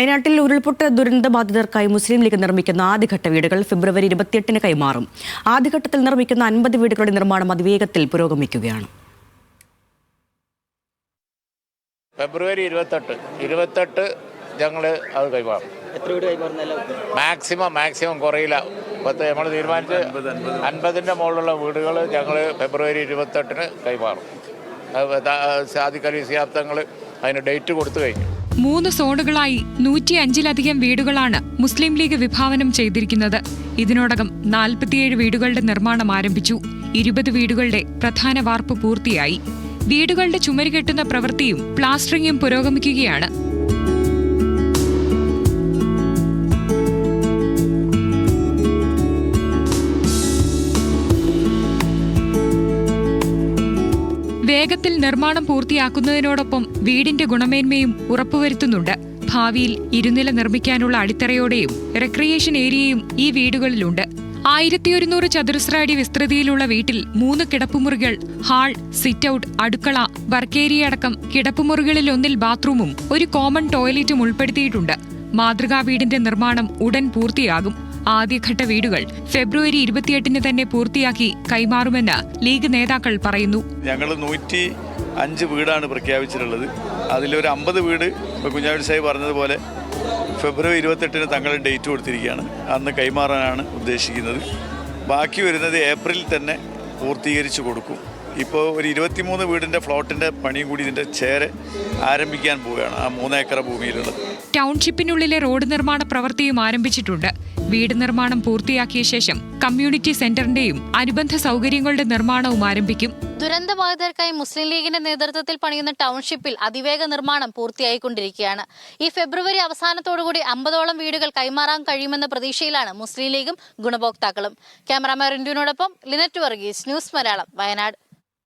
വയനാട്ടിൽ ഉരുൾപൊട്ട ദുരന്ത ബാധിതർക്കായി മുസ്ലിം ലീഗ് നിർമ്മിക്കുന്ന ആദ്യഘട്ട വീടുകൾ ഫെബ്രുവരി ഇരുപത്തിയെട്ടിന് കൈമാറും. ആദ്യഘട്ടത്തിൽ നിർമ്മിക്കുന്ന അൻപത് വീടുകളുടെ നിർമ്മാണം അതിവേഗത്തിൽ പുരോഗമിക്കുകയാണ്. ഫെബ്രുവരി ഇരുപത്തെട്ട്. ഇരുപത്തെട്ട് ഞങ്ങൾ അത് കൈമാറും. മാക്സിമം മാക്സിമം കുറയില്ല. പത്ത് നമ്മൾ തീരുമാനിച്ച് അൻപതിന്റെ മുകളിലുള്ള വീടുകൾ ഞങ്ങൾ ഫെബ്രുവരി ഇരുപത്തെട്ടിന് കൈമാറും. സാദിഖലി സിയാബ്ദങ്ങൾ അതിന് ഡേറ്റ് കൊടുത്തു കഴിഞ്ഞു. മൂന്ന് സോണുകളായി നൂറ്റി അഞ്ചിലധികം വീടുകളാണ് മുസ്ലിം ലീഗ് വിഭാവനം ചെയ്തിരിക്കുന്നത്. ഇതിനോടകം നാൽപ്പത്തിയേഴ് വീടുകളുടെ നിർമ്മാണം ആരംഭിച്ചു. ഇരുപത് വീടുകളുടെ പ്രധാന വാർപ്പ് പൂർത്തിയായി. വീടുകളുടെ ചുമരുകെട്ടുന്ന പ്രവൃത്തിയും പ്ലാസ്റ്ററിംഗും പുരോഗമിക്കുകയാണ്. വേഗത്തിൽ നിർമ്മാണം പൂർത്തിയാക്കുന്നതിനോടൊപ്പം വീടിന്റെ ഗുണമേന്മയും ഉറപ്പുവരുത്തുന്നുണ്ട്. ഭാവിയിൽ ഇരുനില നിർമ്മിക്കാനുള്ള അടിത്തറയോടെയും റെക്രിയേഷൻ ഏരിയയും ഈ വീടുകളിലുണ്ട്. ആയിരത്തി ഒരുന്നൂറ് ചതുരശ്ര അടി വിസ്തൃതിയിലുള്ള വീട്ടിൽ മൂന്ന് കിടപ്പുമുറികൾ ഹാൾ സിറ്റ് ഔട്ട് അടുക്കള വർക്കേരിയ അടക്കം കിടപ്പുമുറികളിൽ ഒന്നിൽ ബാത്റൂമും ഒരു കോമൺ ടോയ്ലറ്റും ഉൾപ്പെടുത്തിയിട്ടുണ്ട്. മാതൃകാ വീടിന്റെ നിർമ്മാണം ഉടൻ പൂർത്തിയാകും. ആദ്യഘട്ട വീടുകൾ ഫെബ്രുവരി ഇരുപത്തിയെട്ടിന് തന്നെ പൂർത്തിയാക്കി കൈമാറുമെന്ന് ലീഗ് നേതാക്കൾ പറയുന്നു. ഞങ്ങൾ നൂറ്റി അഞ്ച് വീടാണ് പ്രഖ്യാപിച്ചിട്ടുള്ളത്. അതിലൊരു അമ്പത് വീട് ഇപ്പോൾ കുഞ്ഞാവി സാഹിബ് പറഞ്ഞതുപോലെ ഫെബ്രുവരി ഇരുപത്തെട്ടിന് തങ്ങൾ ഡേറ്റ് കൊടുത്തിരിക്കുകയാണ്. അന്ന് കൈമാറാനാണ് ഉദ്ദേശിക്കുന്നത്. ബാക്കി വരുന്നത് ഏപ്രിലിൽ തന്നെ പൂർത്തീകരിച്ചു കൊടുക്കും. ഇപ്പോൾ ഒരു ഇരുപത്തിമൂന്ന് വീടിന്റെ ഫ്ലോട്ടിന്റെ പണിയും കൂടി ഇതിന്റെ ചേരെ ആരംഭിക്കാൻ പോവുകയാണ് ആ മൂന്നേക്കർ ഭൂമിയിലുള്ളത്. ടൗൺഷിപ്പിനുള്ളിലെ റോഡ് നിർമ്മാണ പ്രവൃത്തിയും ആരംഭിച്ചിട്ടുണ്ട്. വീട് നിർമ്മാണം പൂർത്തിയാക്കിയ ശേഷം കമ്മ്യൂണിറ്റി സെന്ററിന്റെയും അനുബന്ധ സൗകര്യങ്ങളുടെ നിർമ്മാണവും ആരംഭിക്കും. ദുരന്തബാധിതർക്കായി മുസ്ലിം ലീഗിന്റെ നേതൃത്വത്തിൽ പണിയുന്ന ടൗൺഷിപ്പിൽ അതിവേഗ നിർമ്മാണം പൂർത്തിയായിക്കൊണ്ടിരിക്കുകയാണ്. ഈ ഫെബ്രുവരി അവസാനത്തോടുകൂടി അമ്പതോളം വീടുകൾ കൈമാറാൻ കഴിയുമെന്ന പ്രതീക്ഷയിലാണ് മുസ്ലിം ലീഗും ഗുണഭോക്താക്കളും. ക്യാമറാമാൻ റിന്റുവിനോടൊപ്പം ലിനറ്റ് വർഗീസ് ന്യൂസ് മലയാളം വയനാട്.